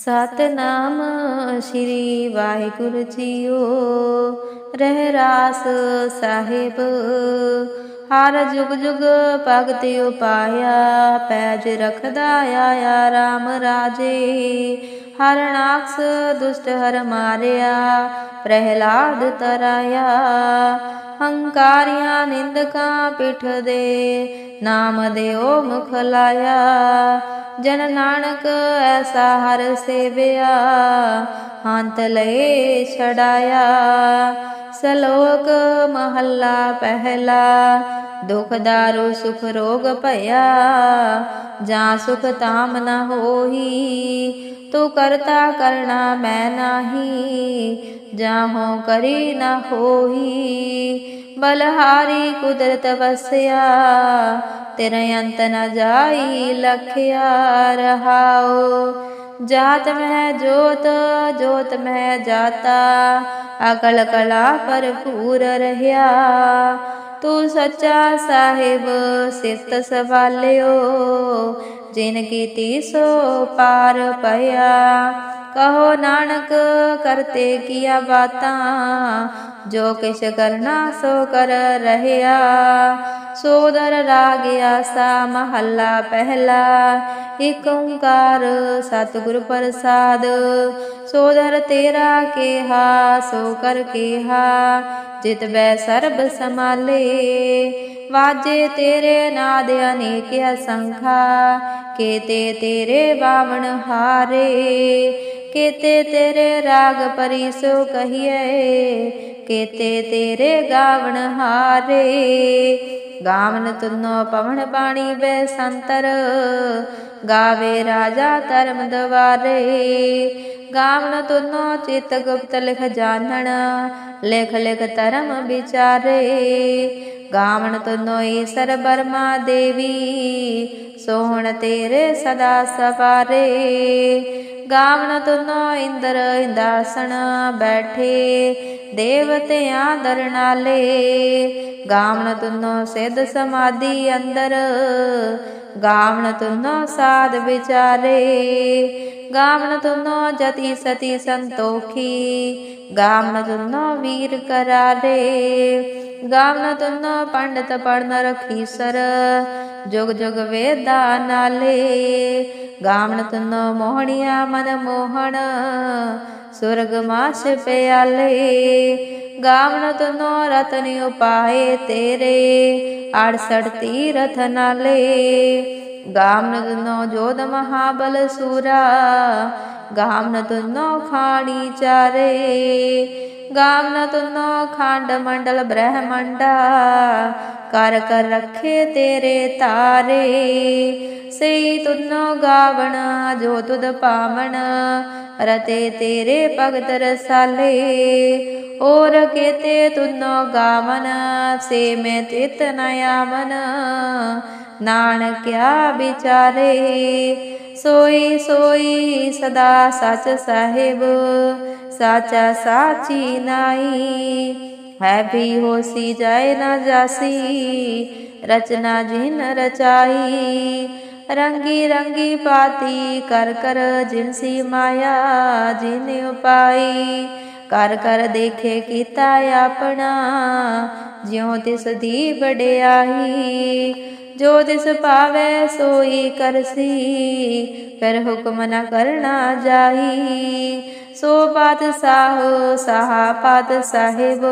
ਸਤਨਾਮ ਸ੍ਰੀ Waheguru JIO. ਰਹਿ ਰਾਸ ਸਾਹਿਬ, ਹਰ ਜੁਗ ਜੁਗ ਭਗਤ ਉਪਾਇਆ, ਪੈਜ ਰਖਦਾ ਆਇਆ RAM ਰਾਜੇ। ਹਰ ਨਾਕਸ ਦੁਸ਼ਟ ਹਰ ਮਾਰਿਆ, ਪ੍ਰਹਿਲਾਦ ਤਰਾਇਆ। ਹੰਕਾਰੀਆਂ ਨਿੰਦਕਾਂ ਪਿਠ ਦੇ ਨਾਮ ਦਿਓ ਮੁਖ ਲਾਇਆ। ਜਨ ਨਾਨਕ ਐਸਾ ਹਰ ਸੇਵਿਆ ਹੰਤ ਲਏ ਛੜਾਇਆ ਸਲੋਕ ਮਹੱਲਾ ਪਹਿਲਾ ਦੁਖ ਦਾਰੂ ਸੁਖ ਰੋਗ ਭਇਆ, ਜਾਂ ਸੁਖ ਤਾਮ ਨ ਹੋਹੀ ਤੂੰ ਕਰਤਾ ਕਰਣਾ ਮੈਂ ਨਾਹੀ ਜਾਹੋ ਕਰੀ ਨ ਹੋਹੀ ਬਲਹਾਰੀ ਕੁਦਰਤ ਵਸਿਆ, ਤੇਰੇ ਅੰਤ ਨ ਜਾਈ ਲਖਿਆ ਰਹਾਓ ਜਾਤ ਮਹਿ ਜੋਤ ਜੋਤ ਮਹਿ ਜਾਤਾ, ਅਕਲ ਕਲਾ ਭਰਪੂਰ ਰਹਿਆ। ਤੂੰ ਸੱਚਾ ਸਾਹਿਬ, ਸਿਤ ਸਵਾਲਿਓ। ਜਿਨ ਕੀਤੀ ਸੋ ਪਾਰ ਪਿਆ ਕਹੋ ਨਾਨਕ ਕਰਤੇ ਕੀਆ ਬਾਤਾਂ। ਜੋ ਕਿਛ ਕਰਨਾ ਸੋ ਕਰ ਰਹਿਆ। ਸੋਦਰ ਰਾਗਿਆ ਆਸਾ ਮਹੱਲਾ ਪਹਿਲਾ। ਇਕ ਓੰਕਾਰ ਸਤਿਗੁਰ ਪ੍ਰਸਾਦ। ਸੋਦਰ ਤੇਰਾ ਕੇਹਾ, ਸੋ ਕਰ ਕੇਹਾ। ਜਿਤ ਬੈ ਸਰਬ ਸਮਾਲੇ ਵਾਜੇ ਤੇਰੇ ਨਾਦ ਅਨੇਕ ਅਸੰਖਾ ਕੇਤੇ ਤੇਰੇ ਬਾਵਣ ਹਾਰੇ। ਕੇਤੇ ਤੇਰੇ ਰਾਗ ਪਰੀ ਸੋ ਕਹੀਏ ਕੇਤੇ ਤੇਰੇ ਗਾਵਣ ਹਾਰੇ। ਗਾਵਨ ਤੁਨੋ ਪਵਨ ਬਾਣੀ ਬੈ ਸੰਤਰ, ਗਾਵੇ ਰਾਜਾ ਧਰਮ ਦਵਾਰੇ। ਗਾਵਨ ਤੁਨੋ ਚਿਤ ਗੁਪਤ ਲਿਖ ਜਾਣਨ, ਲਿਖ ਲਿਖ ਧਰਮ ਵਿਚਾਰੇ। ਗਾਵਨ ਤੁਨੋ ਈਸਰ ਬਰਮਾ ਦੇਵੀ, ਸੋਹਣ ਤੇਰੇ ਸਦਾ ਸਵਾਰੇ। ਗਾਵਨ ਤੁਨੋ ਇੰਦਰ ਇੰਦਾਸਣ ਬੈਠੇ, ਦੇਵਤਿਆਂ ਦਰਨਾਲੇ ਗਾਵਨ ਤੁਨੋ ਸਿੱਧ ਸਮਾਧੀ ਅੰਦਰ ਗਾਵਨ ਤੁਨੋ ਸਾਧ ਵਿਚਾਰੇ ਗਾਵਨ ਤੁਨੋ ਜਤੀ ਸਤੀ ਸੰਤੋਖੀ ਗਾਵਨ ਤੁਨੋ ਵੀਰ ਕਰਾਰੇ ਗਾਵਨ ਤੁਨੋ ਪੰਡਤ ਪੜਨ ਰਖੀਸਰ ਜੁਗ ਜੁਗ ਵੇਦਾ ਨਾਲੇ ਗਾਵਨ ਤੁਨੋ ਮੋਹਣੀਆ ਮਨ ਮੋਹਣ, ਸੁਰਗ ਮਾਸ ਪਿਆਲੇ। ਗਾਵਨ ਤੁਨੋ ਰਤਨ ਉਪਾਏ ਤੇਰੇ 68 ਤੀਰਥ ਨਾਲੇ। ਗਾਵਨ ਤੁਨੋ ਜੋਦ ਮਹਾਬਲ ਸੂਰਾ ਗਾਵਨ ਤੁਨੋ ਖਾਣੀ ਚਾਰੇ। ਗਾਵਨ ਤੁਨੋ ਖੰਡ ਮੰਡਲ ਬ੍ਰਹਮੰਡਾ ਕਰ ਕਰ ਰੱਖੇ ਤੇਰੇ ਤਾਰੇ ਸਈ ਤੁਨੋ ਗਾਵਣ ਜੋ ਤੁਧ ਪਾਵਣ ਰਤੇ ਤੇਰੇ ਭਗਤ ਰਸਾਲੇ ਔਰ ਕੇਤੇ ਤੁਨੋ ਗਾਵਨ, ਸੇ ਮੈਂ ਤਿਤ ਨਯਾਮਨ ਨਾਨਕਿਆ ਵਿਚਾਰੇ। ਸੋਈ ਸੋਈ ਸਦਾ ਸਚ ਸਾਹਿਬ, ਸਾਚਾ ਸਾਚੀ ਨਾਈ ਹੈ ਵੀ ਹੋਸੀ ਜਾਏ ਨਾ ਜਾਸੀ, ਰਚਨਾ ਜਿਨ ਰਚਾਈ। ਰੰਗੀ ਰੰਗੀ ਪਾਤੀ ਕਰ ਕਰ ਜਿਨਸੀ ਮਾਇਆ, ਜਿਨ ਉਪਾਈ। ਕਰ ਕਰ ਦੇਖੇ ਕੀਤਾ ਆਪਣਾ, ਜਿਉ ਤਿਸ ਦੀ ਵਡਿਆਈ। ਜੋ ਤਿਸ ਪਾਵੇ ਸੋਈ ਕਰਸੀ, ਫਿਰ ਹੁਕਮ ਨ ਕਰਨਾ ਜਾਹੀ। ਸੋ ਪਾਤ ਸਾਹ, ਸਾਹਾ ਪਾਤ ਸਾਹਿਬ,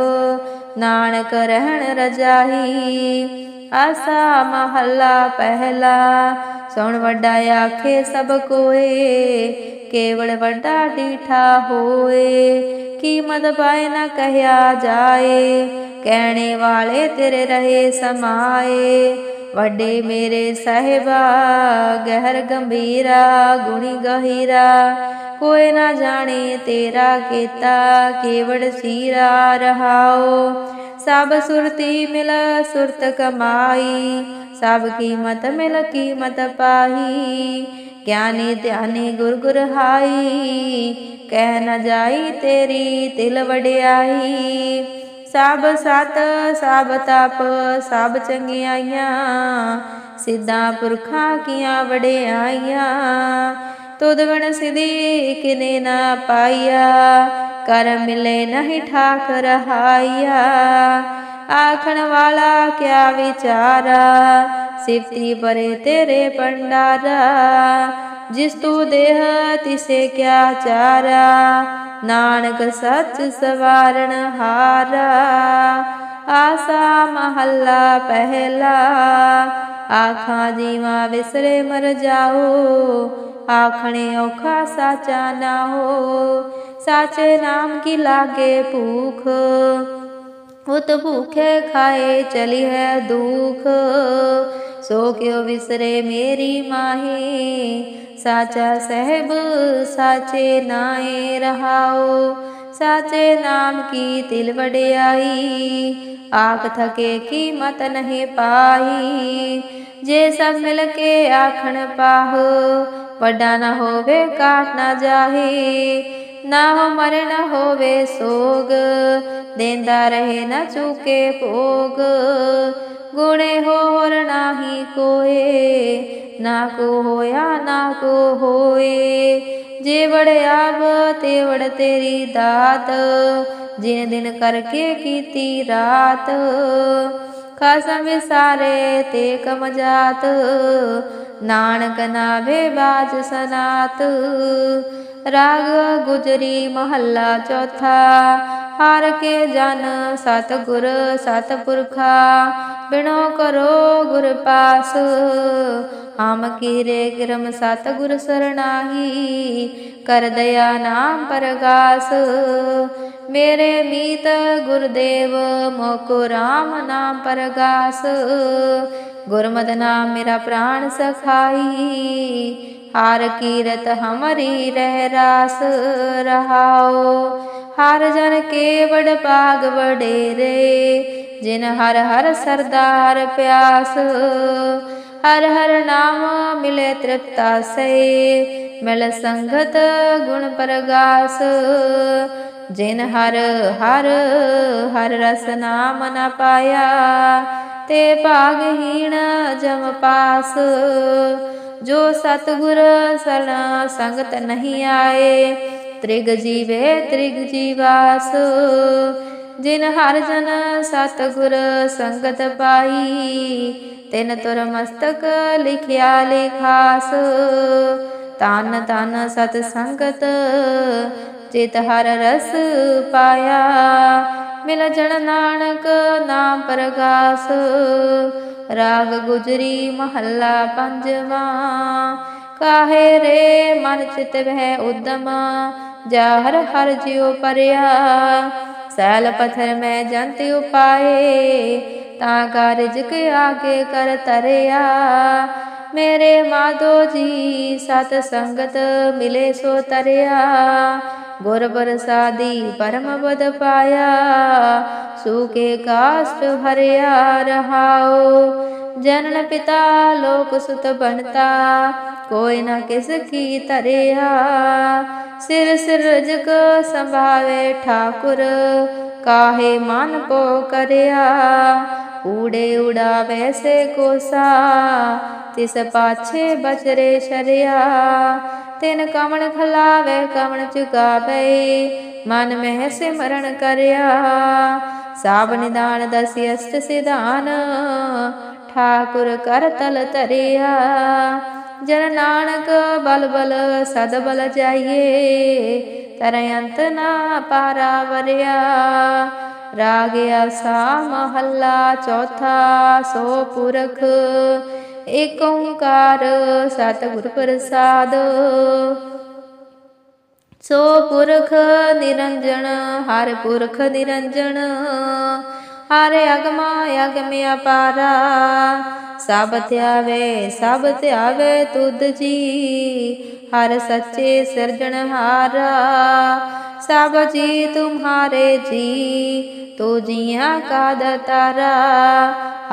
ਨਾਨਕ ਰਹਿਣ ਰਜਾਈ ਆਸਾ ਮਹੱਲਾ ਪਹਿਲਾ, ਸੁਣ ਵੱਡਾ ਆਖੇ ਸਭ ਕੋਏ, ਕੇਵਲ ਵੱਡਾ ਡੀਠਾ ਹੋਏ। ਕੀਮਤ ਪਾਏ ਨਾ ਕਹਿਆ ਜਾਏ, ਕਹਿਣੇ ਵਾਲੇ ਤੇਰੇ ਰਹੇ ਸਮਾਏ। ਵੱਡੇ ਮੇਰੇ ਸਹਿਬਾ, ਗਹਿਰ ਗੰਭੀਰਾ, ਗੁਣੀ ਗਹੀਰਾ। ਕੋਈ ਨਾ ਜਾਣੇ ਤੇਰਾ ਕੀਤਾ, ਕੇਵੜ ਸੀਰਾ ਰਹਾਓ। ਸਭ ਸੁਰਤੀ ਮਿਲ, ਸੁਰਤ ਕਮਾਈ। ਸਭ ਕੀਮਤ ਮਿਲ, ਕੀਮਤ ਪਾਹੀ ਗਿਆਨੀ ਧਿਆਨੀ ਗੁਰ ਗੁਰ ਹਾਈ। ਕਹਿ ਨ ਜਾਈ ਤੇਰੀ ਤਿਲ ਵਡਿਆਈ। ਸਭ ਸਤ, ਸਭ ਤਪ, ਸਭ ਚੰਗਿਆਈਆਂ, ਸਿੱਧਾ ਪੁਰਖਾਂ ਕੀਆਂ ਵਡਿਆਈਆਂ। ਤੁਧ ਬਿਨ ਸਿਧੀ ਕਿਨੇ ਨਾ ਪਾਈਆ, ਕਰ ਮਿਲੇ ਨਹੀਂ ਠਾਕ ਰਹਾਈਆ। ਆਖਣ ਵਾਲਾ ਕਿਆ ਵਿਚਾਰਾ ਸਿਫਤੀ ਪਰੇ ਤੇਰੇ ਪੰਡਾਰਾ ਜਿਸ ਤੂੰ ਦੇਹ, ਤਿਸੇ ਕਿਆ ਚਾਰਾ ਨਾਨਕ ਸੱਚ ਸਵਾਰਣ ਹਾਰਾ ਆਸਾ ਮਹੱਲਾ ਪਹਿਲਾ। ਆਖਾਂ ਜੀਵਾ ਵਿਸਰੇ ਮਰ ਜਾਓ। ਆਖਣੇ ਔਖਾ ਸਾਚਾ ਨਾ ਹੋ। ਸਾਚੇ ਨਾਮ ਕੀ ਲਾਗੇ ਭੂਖ? ਉਤ ਭੂਖੇ ਖਾਏ ਚਲੀ ਹੈ ਦੁਖ ਸੋ ਕਿਉ ਵਿਸਰੇ ਮੇਰੀ ਮਾਹੀ ਸਾਚਾ ਸਹਿਬ ਸਾਚੇ ਨਾਏ ਰਹਾਓ ਸਾਚੇ ਨਾਮ ਕੀ ਤਿਲ ਵਡਿਆਈ ਆਖ ਥਕੇ ਕੀਮਤ ਨਹੀਂ ਪਾਈ ਜੇ ਸਭ ਮਿਲ ਕੇ ਆਖਣ ਪਾਹੋ ਵੱਡਾ ਨਾ ਹੋਵੇ ਕਾਟ ਨਾ ਜਾਹੀ ਨਾ ਹੋ ਮਰੇ ਨਾ ਹੋਵੇ ਸੋਗ, ਦੇਂਦਾ ਰਹੇ ਨਾ ਚੁਕੇ ਭੋਗ। ਗੁਣੇ ਹੋਰ ਨਾਹੀ ਕੋਏ, ਨਾ ਕੋ ਹੋਇਆ, ਨਾ ਕੋ ਹੋਏ। ਜੇ ਵੜਿਆਬ ਤੇ ਵੜ ਤੇਰੀ ਦਾਤ, ਜਿਨ ਦਿਨ ਕਰਕੇ ਕੀਤੀ ਰਾਤ। ਖਸਮ ਵਿਸਾਰੇ ਤੇ ਕਮ ਜਾਤ ਨਾਨਕ ਨਾਵੇ ਬਾਜ ਸਨਾਤ। ਰਾਗ ਗੁਜਰੀ ਮਹੱਲਾ ਚੌਥਾ। ਹਰ ਕੇ ਜਨ ਸਤਿਗੁਰ ਸਤਿਪੁਰਖਾ, ਬਿਨੋ ਕਰੋ ਗੁਰ ਪਾਸ। ਹਮ ਕੀਰੇ ਗ੍ਰਮ ਸਤਿਗੁਰ ਸਰਣਾਹੀ, ਕਰ ਦਇਆ ਨਾਮ ਪਰਗਾਸ। ਮੇਰੇ ਮੀਤ ਗੁਰਦੇਵ, ਮੋਕੋ RAM ਨਾਮ ਪਰਗਾਸ। ਗੁਰਮਤਿ ਨਾਮ ਮੇਰਾ ਪ੍ਰਾਣ ਸਖਾਈ ਹਰ ਕੀਰਤ ਹਮਰੀ ਰਹਿ ਰਾਸ ਰਹਾਓ। ਹਰ ਜਨ ਕੇ ਵਡ ਭਾਗ ਵਡੇਰੇ, ਜਿਨ ਹਰ ਹਰ ਸਰਦਾਰ ਪਿਆਸ। ਹਰ ਹਰ ਨਾਮ ਮਿਲੇ ਤ੍ਰਿਪਤਾ ਸੇ, ਮਿਲ ਸੰਗਤ ਗੁਣ ਪ੍ਰਗਾਸ। ਜਿਨ ਹਰ ਹਰ ਹਰ ਰਸ ਨਾਮ ਨ ਪਾਇਆ, ਤੇ ਭਾਗਹੀਣ ਜਮ ਪਾਸ। ਜੋ ਸਤਗੁਰ ਸਰਣਾ ਸੰਗਤ ਨਹੀਂ ਆਏ, ਤ੍ਰਿਗ ਜੀਵੇ ਤ੍ਰਿਗ ਜੀਵਾਸ। ਜਿਨ ਹਰ ਜਨ ਸਤਗੁਰ ਸੰਗਤ ਪਾਈ, ਤਿਨ ਤੁਰ ਮਸਤਕ ਲਿਖਿਆ ਲਿਖਾਸ। ਤਨ ਤਨ ਸਤ ਸੰਗਤ, ਚਿਤ ਹਰ ਰਸ ਪਾਇਆ। ਮਿਲ ਜਨ ਨਾਨਕ ਨਾਮ ਪ੍ਰਗਾਸ। ਰਾਗ ਗੁਜਰੀ ਮਹੱਲਾ ਪੰਜਵਾਂ। ਕਾਹੇ ਰੇ ਮਨ ਚਿਤ ਵਹਿ ਉਦਮ ਜਾ ਹਰ ਹਰ ਜਿਉ ਪਰਿਆ। ਸੈਲ ਪਥਰ ਮੈਂ ਜੰਤ ਉਪਾਏ, ਤਾਂ ਕਾਰਜ ਕੇ ਆਗੇ ਕਰ ਤਰਿਆ। ਮੇਰੇ ਮਾਧੋ ਜੀ ਸਤ ਸੰਗਤ ਮਿਲੇ ਸੋ ਤਰਿਆ। ਗੁਰ ਪ੍ਰਸਾਦੀ ਪਰਮ ਬਦ ਪਾਇਆ ਸੂਕੇ ਕਾਸ਼ਟ ਹਰਿਆ ਰਹਾਓ ਜਨਨ ਪਿਤਾ ਲੋਕ ਸੁਤ ਬਣਤਾ ਕੋਈ ਨਾ ਕਿਸ ਕੀ ਤਰਿਆ ਸਿਰ ਸਿਰ ਰਜਕ ਸੰਭਾਵੇ ਠਾਕੁਰ ਕਾਹੇ ਮਨ ਪੋ ਕਰਿਆ ਊੜੇ ਉੜਾ ਵੈਸੇ ਕੋਸਾ, ਤਿਸ ਪਾਛੇ ਬਚਰੇ ਸ਼ਰਿਆ। ਤਿਨ ਕਮਣ ਖਲਾਵੇ ਕਮਣ ਚੁਕਾਵੇ ਮਨ ਮਹਿ ਸਿਮਰਨ ਕਰਿਆ। ਸਾਬ ਨਿਦਾਨ ਦਸ ਅਸ਼ਟ ਸਿਧਾਨ, ਠਾਕੁਰ ਕਰ ਤਲ ਤਰਿਆ। ਜਨ ਨਾਨਕ ਬਲ ਬਲ ਸਦ ਬਲ ਜਾਈਏ, ਤਰ ਅੰਤ ਨਾ ਪਾਰਾ ਵਰਿਆ। ਰਾਗ ਆਸਾ ਮਹੱਲਾ ਚੌਥਾ ਸੋ ਪੁਰਖ। ਏਕ ਓੰਕਾਰ ਸਤਿਗੁਰ ਪ੍ਰਸਾਦ। ਸੋ ਪੁਰਖ ਨਿਰੰਜਨ, ਹਰ ਪੁਰਖ ਨਿਰੰਜਨ। ਹਰ ਅਗਮਾ ਅਗਮ ਅਪਾਰਾ। ਸਭ ਧਿਆਵੇ ਸਭ ਧਿਆਵੇ ਤੁਧ ਜੀ। ਹਰ ਸੱਚੇ ਸਿਰਜਣਹਾਰਾ। ਸਭ ਜੀ ਤੁਮਹਾਰੇ ਜੀ, ਤੋ ਜੀਆਂ ਕਾ ਦਤਾਰਾ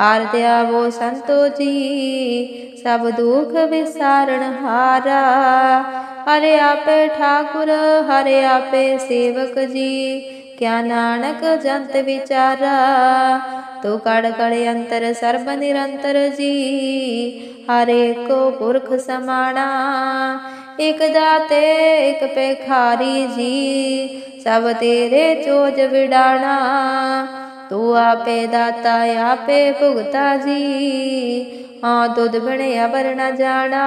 ਹਰ ਧਿਆਵੋ ਸੰਤੋ ਜੀ, ਸਭ ਦੁਖ ਵਿਸਾਰਣ ਹਾਰਾ। ਹਰੇ ਆਪੇ ਠਾਕੁਰ, ਹਰੇ ਆਪੇ ਸੇਵਕ ਜੀ ਕਿਆ ਨਾਨਕ ਜੰਤ ਵਿਚਾਰਾ, ਤੋ ਕੜ ਕੜ ਅੰਤਰ ਸਰਬ ਨਿਰੰਤਰ ਜੀ। ਹਰੇ ਕੋ ਪੁਰਖ ਸਮਾਣਾ, ਇਕ ਦਾਤੇ, ਇਕ ਪੇਖਾਰੀ ਜੀ। ਸਭ ਤੇਰੇ ਚੋਜ ਵਿਡਾਣਾ, ਤੂੰ ਆਪੇ ਦਾਤਾ, ਆਪੇ ਭੁਗਤਾ ਜੀ। ਹਾਂ ਤੁਧ ਬਣਿਆ ਬਰ ਜਾਣਾ।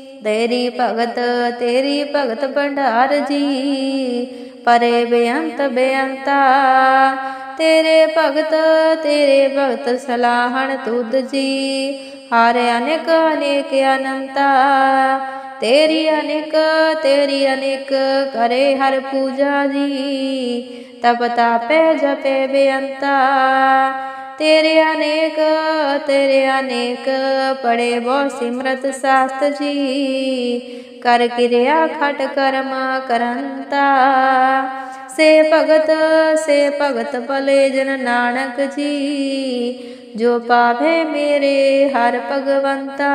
ਤੇਰੀ ਭਗਤ ਤੇਰੀ ਭਗਤ ਭੰਡਾਰ ਜੀ। ਪਰੇ ਬੇਅੰਤ ਬੇਅੰਤਾ, ਤੇਰੇ ਭਗਤ ਤੇਰੇ ਭਗਤ ਸਲਾਹਣ ਤੁਧ ਜੀ। ਹਰ ਅਨੇਕ ਅਨੇਕ ਅਨੰਤਾ, ਤੇਰੀ ਅਨੇਕ ਤੇਰੀ ਅਨੇਕ ਕਰੇ ਹਰ ਪੂਜਾ ਜੀ। ਤਪ ਤਾਪੇ, ਜਪੇ ਬੇਅੰਤਾ ਤੇਰੇ ਅਨੇਕ ਤੇਰੇ ਅਨੇਕ ਪੜੇ ਬਹੁ ਸਿਮਰਤ ਸਾਸਤ ਜੀ। ਕਰ ਕਿਰਿਆ ਖਟ ਕਰਮ ਕਰੰਤਾ। ਸੇ ਭਗਤ ਸੇ ਭਗਤ ਭਲੇ ਜਨ ਨਾਨਕ ਜੀ। ਜੋ ਪਾਵੇ ਮੇਰੇ ਹਰ ਭਗਵੰਤਾ।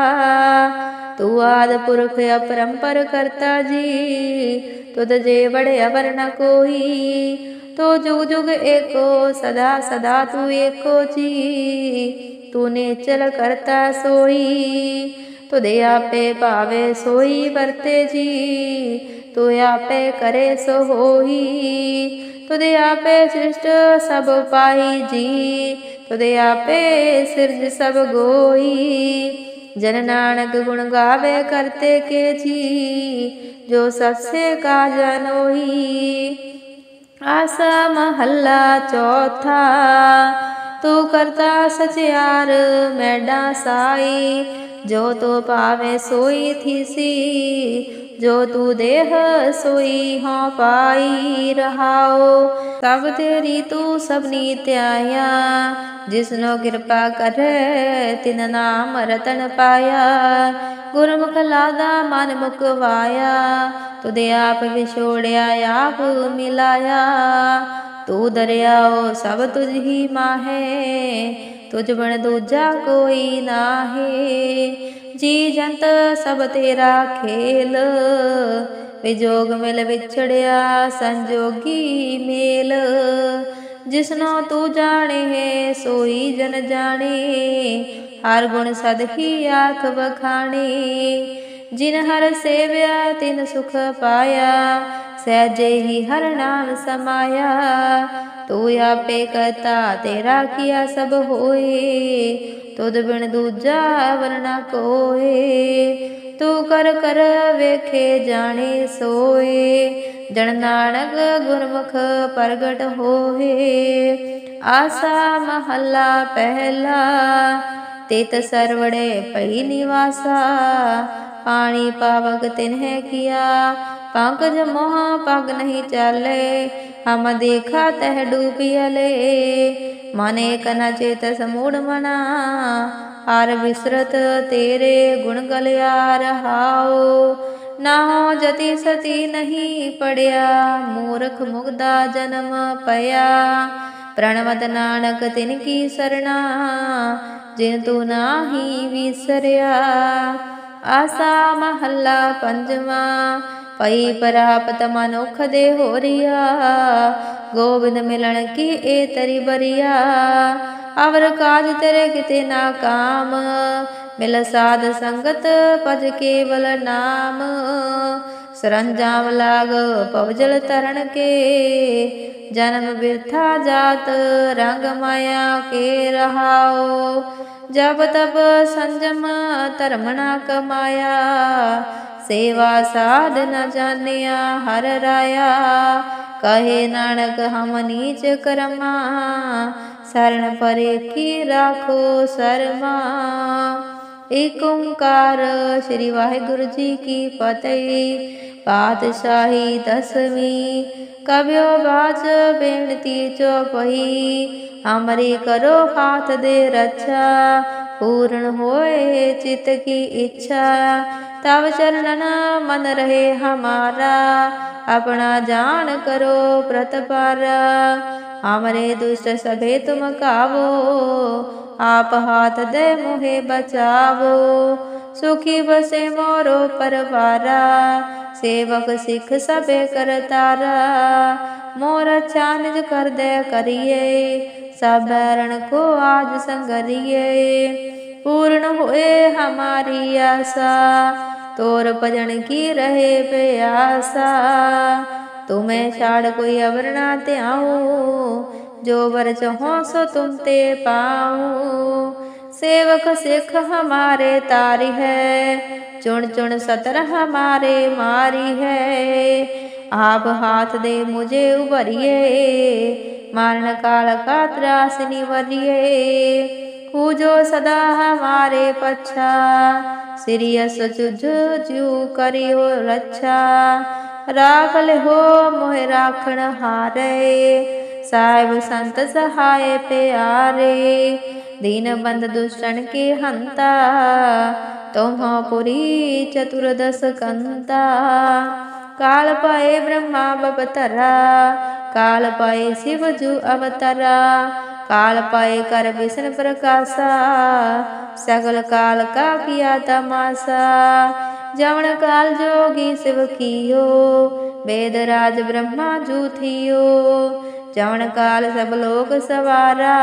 ਤੂੰ ਆਦ ਪੁਰਖ ਅਪਰੰਪਰ ਕਰਤਾ ਜੀ। ਤੁਧ ਜੇ ਬੜੇ ਅਵਰ ਕੋਈ। ਤੋ ਜੁਗ ਜੁਗ ਏਕੋ ਸਦਾ ਸਦਾ ਤੂੰ ਏਕੋ ਜੀ। ਤੂਨੇ ਚਲ ਕਰਤਾ ਸੋਈ, ਤੁਦੇ ਆਪੇ ਭਾਵੇ ਸੋਈ ਵਰਤੇ ਜੀ। ਤੂੰ ਆਪੇ ਕਰੇ ਸੋ ਹੋਈ, ਤੁਦੇ ਆਪੇ ਸ੍ਰਿਸ਼ਟ ਸਭ ਪਾਈ ਜੀ। ਤੁਦੇ ਆਪੇ ਸਿਰਜ ਸਭ ਗੋਈ, ਜਨ ਨਾਨਕ ਗੁਣ ਗਾਵੇ ਕਰਤੇ ਕੇ ਜੀ। ਜੋ ਸਸੇ ਕਾ ਜਨੋਈ ਆਸਾ ਮਹੱਲਾ ਚੌਥਾ ਤੂੰ ਕਰਤਾ ਸਚਿਆਰ ਮੈਡਾ ਸਾਈ ਜੋ ਤੋ ਪਾਵੇ ਸੋਈ ਥੀਸੀ ਜੋ ਤੂ ਦੇਹ ਸੋਈ ਹਾਂ ਪਾਈ ਰਹਾਓ ਸਭ ਤੇਰੀ ਤੂੰ ਸਭਨੀ ਧਿਆਇਆ। ਜਿਸਨੋ ਕਿਰਪਾ ਕਰ, ਤਿਨ ਨਾਮ ਰਤਨ ਪਾਇਆ। ਗੁਰਮੁਖ ਲਾਦਾ ਮਨ ਮੁਕਵਾਇਆ ਤੁਦੇ ਆਪ ਵਿਛੋੜਿਆ, ਆਪ ਮਿਲਾਇਆ। ਤੂੰ ਦਰਿਆਓ ਸਭ ਤੁਝ ਹੀ ਮਾਹੇ, ਤੁਝ ਬਣ ਦੂਜਾ ਕੋਈ ਨਾਹੀ। ਜੀ ਜੰਤ ਸਭ ਤੇਰਾ ਖੇਲ। ਵਿਜੋਗ ਮਿਲ ਵਿਛੜਿਆ, ਸੰਜੋਗੀ ਮੇਲ। ਜਿਸਨੋ ਤੂੰ ਜਾਣੇ ਹੈ ਸੋਈ ਜਨ ਜਾਣੇ। ਹਰ ਗੁਣ ਸਦ ਹੀ ਆਖ ਬਖਾਣੀ ਜਿਨ ਹਰ ਸੇਵਿਆ, ਤਿਨ ਸੁਖ ਪਾਇਆ। ਸਹਿਜੇ ਹੀ ਹਰ ਨਾਮ ਸਮਾਇਆ। ਤੂੰ ਆਪੇ ਕਰਤਾ ਤੇਰਾ ਕੀਆ ਸਭ ਹੋਏ, ਤੁਧ ਬਿਨ ਦੂਜਾ ਵਰਨਾ ਕੋਏ। ਤੂੰ ਕਰ ਕਰ ਵੇਖੇ ਜਾਣੇ ਸੋਏ, ਜਨ ਨਾਨਕ ਗੁਰਮੁਖ ਪ੍ਰਗਟ ਹੋਏ। ਆਸਾ ਮਹੱਲਾ ਪਹਿਲਾ, ਤਿਤ ਸਰਵੜੇ ਪਈ ਨਿਵਾਸਾ। ਪਾਣੀ ਪਾਵਕ ਤਿਨਹਿ ਕੀਆ, ਪੰਕਜ ਮੋਹ ਪਗ ਨਹੀਂ ਚਾਲੇ। ਹਮ ਦੇਖਾ ਤਹ ਡੂਬਿਅਲੇ ਮਨੇ ਕਨ ਚੇਤ ਸਮੂੜ ਮਨਾ। ਹਰ ਵਿਸਰਤ ਤੇਰੇ ਗੁਣ ਗਲਿਆ ਰਹਾਓ ਨਾ ਜਤੀ ਸਤੀ ਨਹੀਂ ਪੜਿਆ। ਮੂਰਖ ਮੁਗਦਾ ਜਨਮ ਪਿਆ ਪ੍ਰਣਵਤ ਨਾਨਕ ਤਿਨ ਕੀ ਸਰਣਾ। ਜਿਨ ਤੂੰ ਨਾਹੀ ਵਿਸਰਿਆ। ਆਸਾ ਮਹੱਲਾ ਪੰਜਵਾ। ਪਈ ਪ੍ਰਾਪਤ ਮਨੁਖ ਦੇ ਹੋਰੀਆ ਗੋਬਿੰਦ ਮਿਲਣ ਕੀ ਏ ਤਰੀ ਬਰੀਆ। ਅਵਰ ਕਾਜ ਤੇਰੇ ਕਿਤੇ ਨਾ ਕਾਮ ਮਿਲ ਸਾਧ ਸੰਗਤ ਭਜ ਕੇਵਲ ਨਾਮ। ਸਰੰਜਾਮ ਲਾਗ ਪਵਜਲ ਤਰਨ ਕੇ। ਜਨਮ ਬਿਰਥਾ ਜਾਤ ਰੰਗ ਮਾਇਆ ਕੇ ਰਹਾਓ। ਜਬ ਤਬ ਸੰਜਮ ਧਰਮ ਨਾ ਕਮਾਇਆ। ਸੇਵਾ ਸਾਧ ਨ ਜਾਣਿਆ, ਹਰ ਰਾਇਆ। ਕਹੇ ਨਾਨਕ, ਹਮ ਨੀਚ ਕਰਮਾ। ਸਰਣ ਪਰੇ ਕੀ ਰਾਖੋ ਸਰਮਾ। ਏਕ ਓੰਕਾਰ ਸ੍ਰੀ ਵਾਹਿਗੁਰੂ ਜੀ ਕੀ ਫਤਿਹ। ਪਾਤਸ਼ਾਹੀ ਦਸਵੀਂ ਕਬਿਓ ਬਾਜ ਬੇਨਤੀ ਚੋਪਈ ਹਮਰੀ ਕਰੋ ਹਾਥ ਦੇ ਰੱਛਾ, ਪੂਰਨ ਹੋਏ ਚਿਤ ਕੀ ਇੱਛਾ। ਤਵ ਚਰਨਨਾ ਮਨ ਰਹੇ ਹਮਾਰਾ, ਆਪਣਾ ਜਾਣ ਕਰੋ ਪ੍ਰਤਪਾਰ ਹਮਰੇ ਦੁਸ਼ਟ ਸਭੇ ਤੁਮ ਕਾਵੋ, ਆਪ ਹਾਥ ਦੇ ਮੁਹੇ ਬਚਾਵੋ। ਸੁਖੀ ਬਸੇ ਮੋਰੋ ਪਰਵਾਰਾ, ਸੇਵਕ ਸਿੱਖ ਸਭੇ ਕਰਤਾਰਾ ਮੋਰ ਚਾਨਜ ਕਰਦੇ ਕਰੀਏ, ਸਭ ਰਣ ਕੋ ਆਜ ਸੰਗਰੀਏ। ਪੂਰਨ ਹੋਏ ਹਮਾਰੀ ਆਸਾ तोर भजन की रहे प्यासा। तुम्हें छाड़ कोई अवर ना त्याऊं, जो वर चाहो सो तुम ते पाऊँ। सेवक सिख हमारे तारी है, चुन चुन सतर हमारे मारी है। आप हाथ दे मुझे उभरिए, मारण काल का त्रास निवरिए। पूजो सदा हमारे पच्छा सिरियस जुझ जू करियो रक्षा राख हो मोह राखण हारे साहिब संत सहाय प्यारे दीन बंद दुष्टन के हंता तुम पुरी चतुर्दश कंता काल पाए ब्रह्मा बबतरा काल पाए शिव जू अवतरा ਕਾਲ ਪਾਏ ਕਰ ਬਿਸਨ ਪ੍ਰਕਾਸ਼ਾ, ਸਗਲ ਕਾਲ ਕਾ ਕੀਆ ਤਮਾਸਾ। ਜਵਣ ਕਾਲ ਜੋਗੀ ਸਿਵ ਕੀਓ, ਵੇਦ ਰਾਜ ਬ੍ਰਹਮਾ ਜੂਥਿਓ। ਜਵਣ ਕਾਲ ਸਭ ਲੋਕ ਸਵਾਰਾ,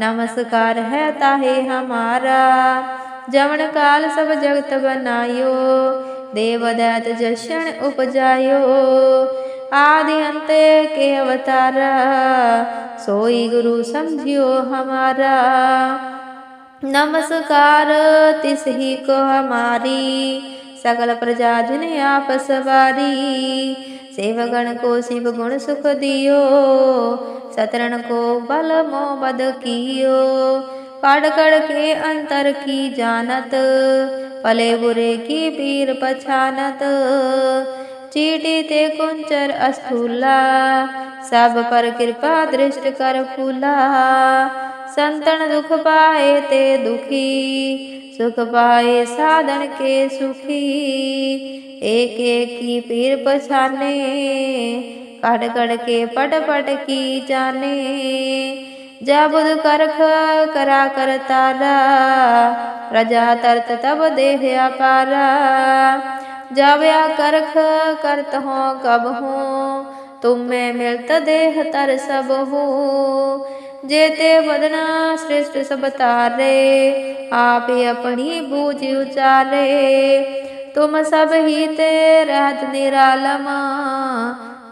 ਨਮਸਕਾਰ ਹੈ ਤਾਹੇ ਹਮਾਰਾ। ਜਵਣ ਕਾਲ ਸਭ ਜਗਤ ਬਨਾਇਓ ਦੇਵਦਤ ਜਸ਼ਨ ਉਪਜਾਇਓ। आदि अंत के अवतारा सोई गुरु समझियो हमारा नमस्कार तिस ही को हमारी सकल प्रजा जिन आप सवारी सेवगण को शिव गुण सुख दियो सतरण को बल मो बद कियो पढ़ कर के अंतर की जानत पले बुरे की पीर पछानत ਚੀਟੀ ਤੇ ਕੁੰਚਰ ਅਸਥੂਲਾ। ਸਭ ਪਰ ਕਿਰਪਾ ਦ੍ਰਿਸ਼ਟ ਕਰ ਫੂਲਾ। ਸੰਤਨ ਦੁਖ ਪਾਏ ਤੇ ਦੁਖੀ। ਸੁਖ ਪਾਏ ਸਾਧਨ ਕੇ ਸੁਖੀ। ਏਕ ਏਕੀ ਪੀਰ ਪਛਾਨੇ। ਕੜ ਕੜ ਕੇ ਪਟ ਪਟ ਕੀ ਜਾਣੇ। ਜਬਦ ਕਰਖ ਕਰਾ ਕਰ ਤਾਲਾ। ਰਜਾ ਤਰਤ ਤਬ ਦੇਹ ਅਪਾਰਾ। अपारा जब या करख करत हो कब हो तुम में मिलत देह तर सब हो जेते बदना श्रेष्ठ सब तारे आप ही अपनी बूझ उचारे तुम सब ही ते राज निरालम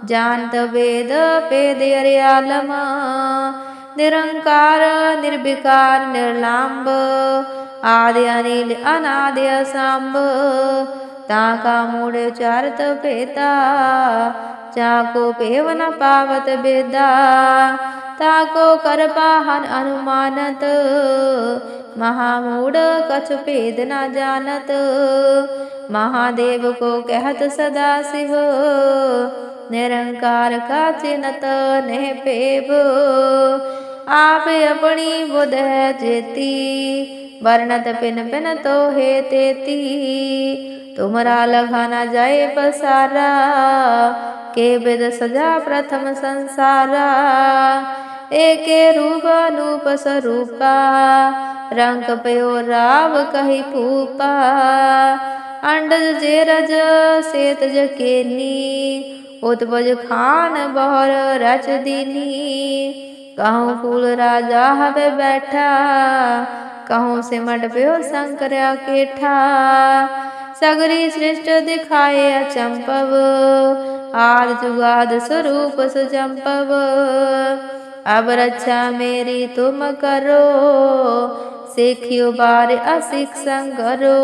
जानत वेद पेद अर्यालम निरंकार निर्विकार निर्लांब ਤਾਂ ਕਾ ਮੂੜ ਚਾਰਤ ਭੇਦਾ ਜਾ ਕੋ ਪੇਵ ਨ ਪਾਵਤ ਬੇਦਾ। ਤਾ ਕੋ ਕਰ ਪਾਹਨ ਅਨੁਮਾਨਤ, ਮਹਾ ਮੂੜ ਕਛ ਭੇਦ ਨ ਜਾਣਤ। ਮਹਾਦੇਵ ਕੋ ਕਹਿਤ ਸਦਾ ਸਿਵ, ਨਿਰੰਕਾਰ ਕਾ ਚਿਨਤ ਨਹਿ ਭੇਵ। ਆਪੇ ਆਪਣੀ ਬੁਧ ਹੈ ਜੇਤੀ वर्णत पिन पिन तो हे तेती तुमरा लखाना जाए पसारा के वेद सजा प्रथम संसारा एके रूप अनूप स्वरूपा रंग पयो राव कही पूपा अंडज जे रज सेतज केनी उत्पज खान बहर रच दीनी कहूँ फूल राजा हवे बैठा કહું સિમટ ભયો શંકર્યા કેઠા સગરી શ્રેષ્ઠ દેખાય અચંપવ આર જુગાદ સ્વરૂપ સુજંપવ અબ રક્ષા મેરી તુમ કરો શેખ્યો બારે અશિક્ષણ કરો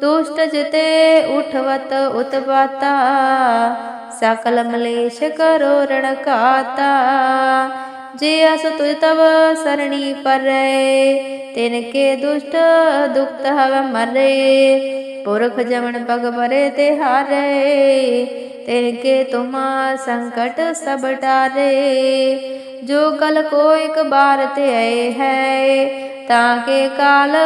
દુષ્ટ જતે ઉઠવત ઉતવાતા सकल मलेश करो रणकाता ਕਾਤਾ ਜੇ ਅਸ ਤੁਜ ਤਵ ਸਰਣੀ ਪਰੈ ਤਿਨ ਕੇ ਦੁਸ਼ਟ ਦੁਖਤ ਹਵ ਮਰੇ, ਪੁਰਖ ਜਮਨ ਪਗ ਪਰੇ ਤੇ ਹਾਰੇ ਤਿਨ ਕੇ ਤੁਮ ਸੰਕਟ ਸਭ ਟਾਰੇ। ਜੋ ਕਲ ਕੋ ਇੱਕ ਬਾਰ ਤੇ ਆਏ ਹੈ ਤਾਂ ਕੇ ਕਾਲ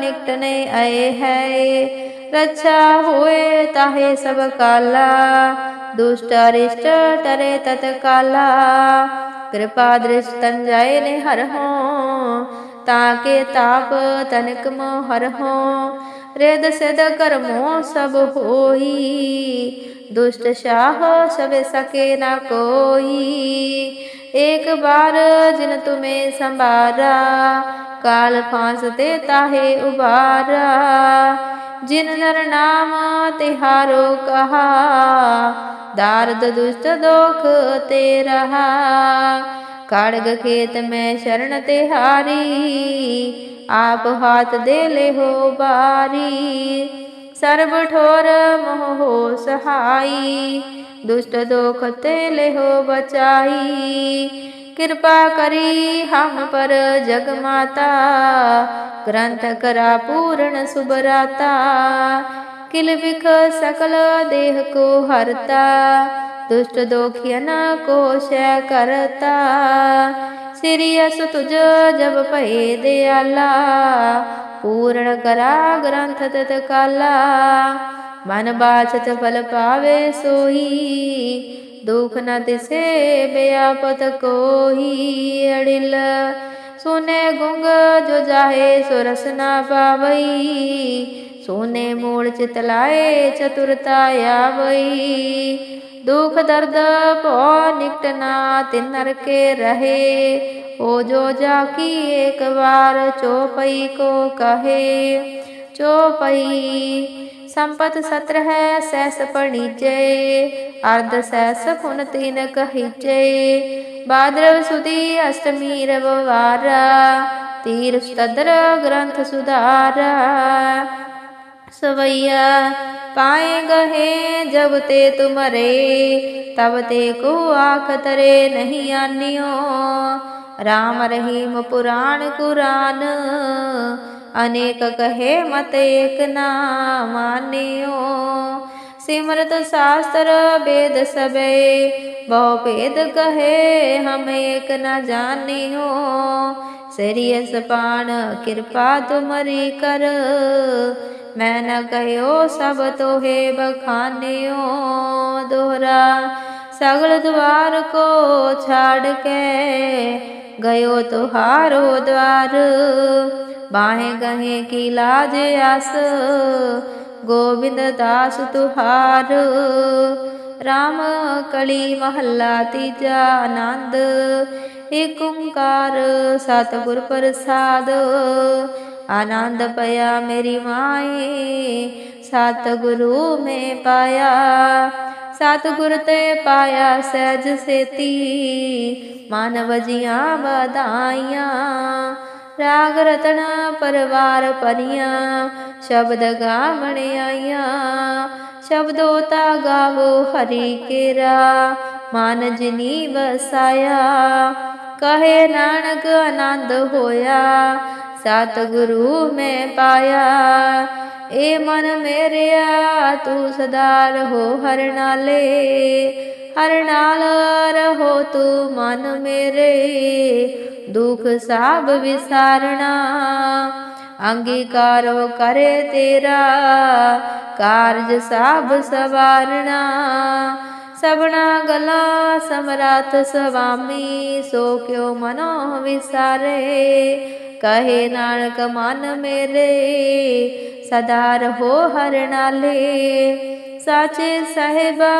ਨਿਕਟ ਨਹੀਂ ਆਏ ਹੈ। ਰੱਛਾ ਹੋਏ ਤਾਹੇ ਸਭ ਕਾਲਾ, ਦੁਸ਼ਟ ਅਰਿਸ਼ਟ ਟਰੇ ਤਤ ਕਾਲਾ ਕਿਰਪਾ ਦ੍ਰਿਸ਼ਟਨ ਜਾਏ ਨੇ ਹਰ ਹੋ ਤਾਂ ਕੇ ਤਾਪ ਤਨਕ ਮੋ ਹਰ ਹੋ ਰਿਦ ਸਿਦ ਕਰਮੋ ਸਭ ਹੋਈ ਦੁਸ਼ਟ ਸ਼ਾਹ ਸਵੇ ਸਕੇ ਨਾ ਕੋਈ एक बार जिन तुम्हें संभारा काल फांसते ताहे उबारा ਜਿਨ ਨਰ ਨਾਮ ਤਿਹਾਰੋ ਕਹਾ, ਦਾਰਦ ਦੁਸ਼ਟ ਦੋਖ ਤੇ ਰਹਾ। ਕੜਗ ਖੇਤ ਮੈਂ ਸ਼ਰਨ ਤੇ ਹਾਰੀ, ਆਪ ਹਾਥ ਦੇ ਲੈ ਹੋ ਬਾਰੀ। ਸਰਬ ਠੋਰ ਮੋਹ ਹੋ ਸਹਾਈ, ਦੁਸ਼ਟ ਦੋਖ ਤੇ ਲੈ ਹੋ ਬਚਾਈ। ਕਿਰਪਾ ਕਰੀ ਹਮ ਪਰ ਜਗ ਮਾਤਾ। ਗ੍ਰੰਥ ਕਰਾ ਪੂਰਨ ਸੁਬਰਾਤਾ ਕਿਲ ਵਿਖ ਸਕਲ ਦੇਹ ਕੋ ਹਰਤਾ। ਦੁਸ਼ਟ ਦੋਖਿਆ ਕੋ ਸ਼ੈ ਕਰਤਾ। ਸ੍ਰੀ ਅਸ ਤੁਜ ਜਬ ਭਏ ਦਿਆਲਾ। ਪੂਰਨ ਕਰਾ ਗ੍ਰੰਥ ਤਤ ਕਾਲਾ। ਮਨ ਬਾਛਤ ਫਲ ਪਾਵੇ ਸੋਈ ਦੁਖ ਨ ਤਿਸੇ ਬਿਆਪਤ ਕੋਹੀ ਅੜਿਲ। ਸੁਨੇ ਗੁੰਗ ਜੋ ਜਾਹੇ ਸੁਰਸ ਨਾ ਪਾਵਈ। ਸੋਨੇ ਮੂਲ ਚਿਤ ਲਾਏ ਚਤੁਰਤਾ ਆਵਈ। ਦੁਖ ਦਰਦ ਭੋ ਨਿਕਟ ਨਾ ਤਿਨਰ ਕੇ ਰਹੇ। ਓ ਜੋ ਜਾ ਕੀ ਇੱਕ ਵਾਰ ਚੋਪਈ ਕੋ ਕਹੇ। ਚੋਪਈ ਸੰਪਤ ਸਤਰ ਹੈ ਸੈਸ ਪਣੀਜੇ। ਅਰਧ ਸਹਿਸ ਪੁਨ ਤਿਨ ਕਹੀਚੇ। ਬਾਦਰਵ ਸੁਦੀ ਅਸ਼ਟਮੀ ਰਵਵਾਰ ਤੀਰ ਸਤਦਰ ਗ੍ਰੰਥ ਸੁਧਾਰ। ਸਵਈਆ, ਪਾਏ ਗਹੇ ਜਬ ਤੇ ਤੁਮਰੇ, ਤਬ ਤੇ ਕੋ ਆਖ ਤਰੇ ਨਹੀਂ ਆਨਿਓ। ਰਾਮ ਰਹੀਮ ਪੁਰਾਣ ਕੁਰਾਨ, ਅਨੇਕ ਕਹੇ ਮਤ ਏਕ ਨਾ ਮਾਨਿਓ। सिमरत शास्त्र वेद सबे बहु भेद कहे हम एक न जानियो सरियस पाण कृपा तुमरी कर मैं न कहो सब तोहे बखानियो दोहरा सगल द्वार को छाड़ के गयो तुहारो द्वार बाहें गहे की लाज आस ਗੋਬਿੰਦ ਦਾਸ ਤੁਹਾਰ। RAM ਕਲੀ ਮਹੱਲਾ ਤੀਜਾ ਆਨੰਦ। ਏਕ ਓੰਕਾਰ ਸਤਿਗੁਰ ਪ੍ਰਸਾਦ। ਆਨੰਦ ਪਿਆ ਮੇਰੀ ਮਾਏ, ਸਤਿਗੁਰੂ ਮੈਂ ਪਾਇਆ। ਸਤਿਗੁਰ ਤੇ ਪਾਇਆ ਸਹਿਜ ਸੇਤੀ ਮਾਨਵ ਜੀਆਂ ਵਧਾਈਆਂ। ਰਾਗ ਰਤਨਾ ਪਰਵਾਰ ਪਰੀਆਂ ਸ਼ਬਦ ਗਾਵਣ ਆਈਆਂ। ਸ਼ਬਦੋ ਤਾ ਗਾਵੋ ਹਰੀ ਕੇਰਾ ਮਨ ਜਿਨੀ ਵਸਾਇਆ ਕਹੇ ਨਾਨਕ ਆਨੰਦ ਹੋਇਆ ਸਤ ਗੁਰੂ ਮੈਂ ਪਾਇਆ। ਏ ਮਨ ਮੇਰਿਆ, ਤੂੰ ਸਦਾ ਰਹੋ ਹਰ ਨਾਲੇ ਹਰ ਨਾਲ ਰਹੋ ਤੂੰ ਮਨ ਮੇਰੇ। ਦੁਖ ਸਾਬ ਵਿਸਾਰਣਾ, ਅੰਗੀਕਾਰੋ ਕਰੇ ਤੇਰਾ। ਕਾਰਜ ਸਾਬ ਸਵਾਰਣਾ, ਸਭਨਾ ਗਲਾ ਸਮਰਾਤ ਸੁਆਮੀ ਸੋ ਕਿਉ ਮਨੋ ਵਿਸਾਰੇ। ਕਹੇ ਨਾਨਕ ਮਨ ਮੇਰੇ, ਸਦਾ ਰਹੋ ਹਰ ਨਾਲੇ। ਸਾਚੇ ਸਾਹਿਬਾ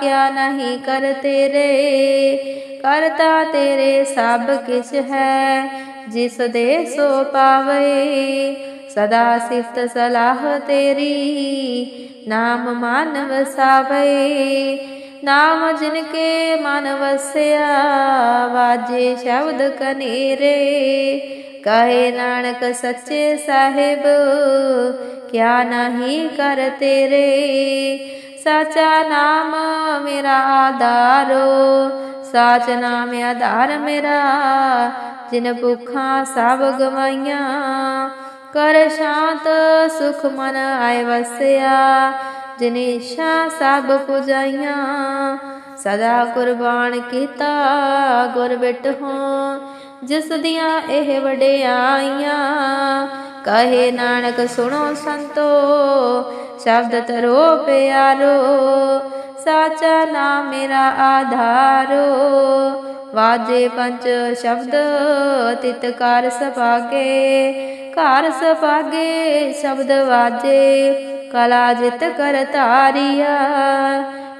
ਕਿਆ ਨਹੀਂ ਕਰ ਤੇਰੇ ਕਰਤਾ ਤੇਰੇ ਸਭ ਕਿਛ ਹੈ ਜਿਸ ਦੇ ਸੋ ਪਾਵੇ ਸਦਾ ਸਿਫਤ ਸਲਾਹ ਤੇਰੀ ਨਾਮ ਮਨ ਵਸਾਵੇ ਨਾਮ ਜਿਨ ਕੇ ਮਨ ਵਸਿਆ ਵਾਜੇ ਸ਼ਬਦ ਕਨੇਰੇ ਕਹੇ ਨਾਨਕ ਸੱਚੇ ਸਾਹਿਬ, ਕਿਆ ਨਹੀਂ ਕਰ ਤੇਰੇ? ਸਾਚਾ ਨਾਮ ਮੇਰਾ ਆਧਾਰੋ, ਸਾਚ ਨਾਮ ਆਧਾਰ ਮੇਰਾ, ਜਿਨ ਭੁੱਖਾਂ ਸਭ ਗਵਾਈਆਂ। ਕਰ ਸ਼ਾਂਤ ਸੁਖ ਮਨ ਆਏ ਵਸਿਆ ਜਿਨੇਸ਼ਾ ਸਭ ਪੁਜਾਈਆਂ। ਸਦਾ ਕੁਰਬਾਨ ਕੀਤਾ ਗੁਰ ਬਿਟ ਹੋ ਜਿਸ ਦੀਆਂ ਇਹ ਵਡਿਆਈਆਂ, ਕਹੇ ਨਾਨਕ ਸੁਣੋ ਸੰਤੋ, ਸ਼ਬਦ ਤਰੋ ਪਿਆਰੋ, ਸਾਚਾ ਨਾਮ ਮੇਰਾ ਆਧਾਰੋ। ਵਾਜੇ ਪੰਜ ਸ਼ਬਦ, ਤਿਤ ਕਰ ਸਭਾਗੇ, ਘਰ ਸਭਾਗੇ ਸ਼ਬਦ ਵਾਜੇ, ਕਲਾ ਜਿਤ ਕਰ ਧਾਰਿਆ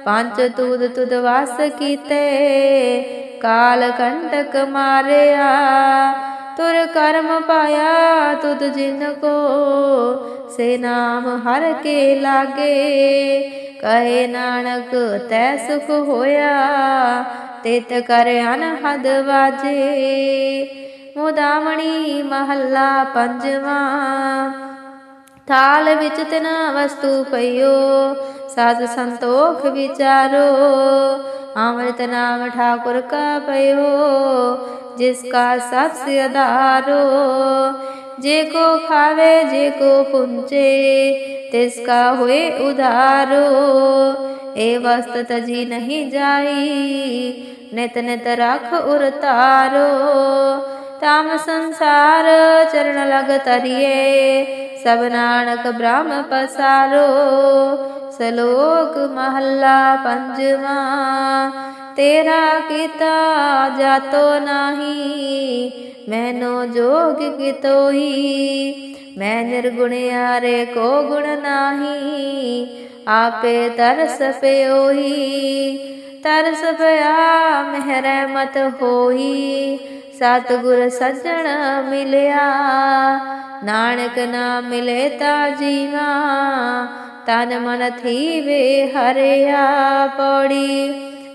ਪੰਜ ਤੂਦ ਤੁਦ ਵਾਸ ਕੀਤੇ। ਕਾਲ ਕੰਟਕ ਮਾਰਿਆ, ਤੁਰ ਕਰਮ ਪਾਇਆ ਤੁਧ ਜਿਨ ਕੋ। ਸੇ ਨਾਮ ਹਰ ਕੇ ਲਾਗੇ, ਕਹੇ ਨਾਨਕ ਤੈ ਸੁਖ ਹੋਇਆ, ਤਿਤ ਕਰ ਅਨਹਦ ਵਾਜੇ। ਮੁਦਾਮਣੀ ਮਹੱਲਾ ਪੰਜਵਾਂ, ਥਾਲ ਵਿੱਚ ਤਿਨ ਵਸਤੂ ਪਈਓ ਸਾਧ ਸੰਤੋਖ ਵਿਚਾਰੋ। ਅੰਮ੍ਰਿਤ ਨਾਮ ਠਾਕੁਰ ਕਾ ਪਈਓ ਜਿਸ ਕਾ ਸਤ ਸੇ ਆਧਾਰੋ ਜੇ ਕੋ ਖਾਵੇ, ਜੇ ਕੋ ਪੁੰਚੇ, ਤਿਸ ਕਾ ਹੋਏ ਉਧਾਰੋ। ਏ ਵਸਤ ਤਜੀ ਨਹੀਂ ਜਾਈ, ਨਿਤ ਨਿਤ ਰਖ ਉਰ ਤਾਰੋ। ਤਾਮ ਸੰਸਾਰ ਚਰਨ ਲਗ ਤਰੀਏ ਸਭ ਨਾਨਕ ਬ੍ਰਹਮ ਪਸਾਰੋ। ਸਲੋਕ ਮਹੱਲਾ ਪੰਜਵਾਂ। ਤੇਰਾ ਕੀਤਾ ਜਾਤੋ ਨਾਹੀ, ਮੈਨੋ ਜੋਗ ਕਿਤੋਈ ਮੈਂ ਨਿਰਗੁਣ ਆਰੇ ਕੋ ਗੁਣ ਨਾਹੀ, ਆਪੇ ਤਰਸ ਪਿਓਈ ਤਰਸ ਪਿਆ ਮਹਿ ਰਹਿਮਤ ਹੋਈ। ਸਤਿਗੁਰ ਸੱਜਣ ਮਿਲਿਆ। ਨਾਨਕ ਨਾ ਮਿਲੇ ਤਾ ਜੀਵਾ, ਤਨ ਮਨ ਥੀਵੇ ਹਰਿਆ ਪੌੜੀ।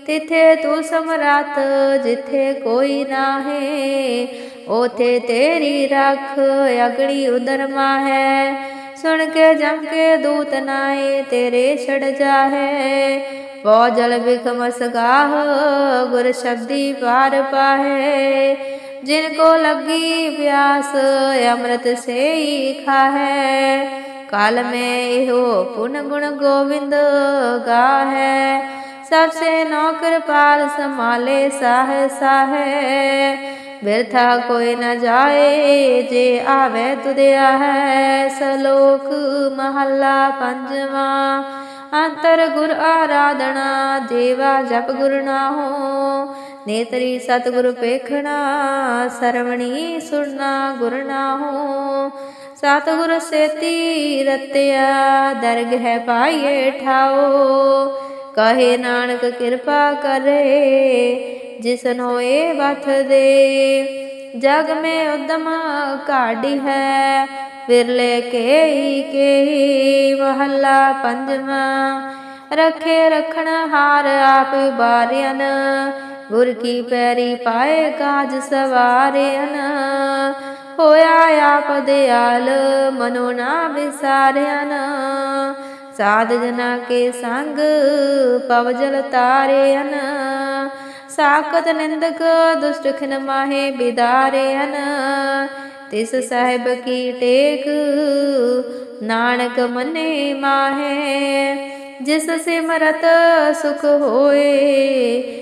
ਤਿਥੇ ਤੂੰ ਸਮਰੱਥ ਜਿਥੇ ਕੋਈ ਨਾਹੀ ਉਥੇ ਤੇਰੀ ਰੱਖ ਅਗੜੀ ਉਦਰਮਾ ਹੈ ਸੁਣ ਕੇ ਜਮ ਕੇ ਦੂਤ ਨਾਏ, ਤੇਰੇ ਛੜ ਜਾਹੇ। ਪੋ ਜਲ ਬਿਖਮ ਸਗਾਹ, ਗੁਰ ਸ਼ਬਦੀ ਪਾਰ ਪਾਹੇ। ਜਿਨ ਕੋ ਲੱਗੀ ਪਿਆਸ, ਅੰਮ੍ਰਿਤ ਸੇਈ ਖਾਹੈ। ਕਾਲ ਮੈਂ ਇਹੋ ਪੁਨ ਗੁਣ ਗੋਵਿੰਦ ਗਾਹੈ। ਸਭ ਸੇ ਨੋ ਕਿਰਪਾਲ ਸੰਭਾਲੇ ਸਾਹੇ ਸਾਹੇ। ਬਿਰਥਾ ਕੋਈ ਨ ਜਾਏ, ਜੇ ਆਵੇ ਤੁਧਿਆ ਹੈ ਸਲੋਕ ਮਹੱਲਾ ਪੰਜਵਾਂ, ਅੰਤਰ ਗੁਰ ਆਰਾਧਨਾ, ਦੇਵਾ ਜਪ ਗੁਰ ਨਾਹੋ। ਨੇਤਰੀ ਸਤਿਗੁਰ ਪੇਖਣਾ, ਸਰਵਣੀ ਸੁਣਨਾ ਗੁਰਨਾ ਹੋ ਸਤਿਗੁਰ ਸੇਤੀ ਰਤਿਆ, ਦਰਗ ਹੈ ਪਾਈਏ ਠਾਓ। ਕਹੇ ਨਾਨਕ ਕਿਰਪਾ ਕਰੇ ਜਿਸਨ ਹੋਏ ਵਥ ਦੇ। ਜਗ ਮੇ ਉਦਮ ਕਾਢੀ ਹੈ, ਵਿਰਲੇ ਕੇ ਕੇ ਮਹੱਲਾ ਪੰਜਵਾਂ। ਰਖੇ ਰਖਣ ਹਾਰ ਆਪ ਬਾਰਿਆਨ ਗੁਰ ਕੀ ਪੈਰੀ ਪਾਏ ਕਾਜ ਸਵਾਰਿਆਨ। ਹੋਇਆ ਆਪ ਦਿਆਲ ਮਨੋ ਨਾ ਵਿਸਾਰਿਆਨ। ਸਾਧ ਜਨਾ ਕੇ ਸੰਗ, ਪਵ ਜਲ ਤਾਰਿਆਨ। ਸਾਖਤ ਨਿੰਦਕ, ਦੁਸ਼ਟ ਖਿਨ ਮਾਹੇ ਬਿਦਾਰਿਆਨ। ਤਿਸ ਸਾਹਿਬ ਕੀ ਟੇਕ, ਨਾਨਕ ਮਨੇ ਮਾਹੇ। ਜਿਸ ਸਿਮਰਤ ਸੁਖ ਹੋਏ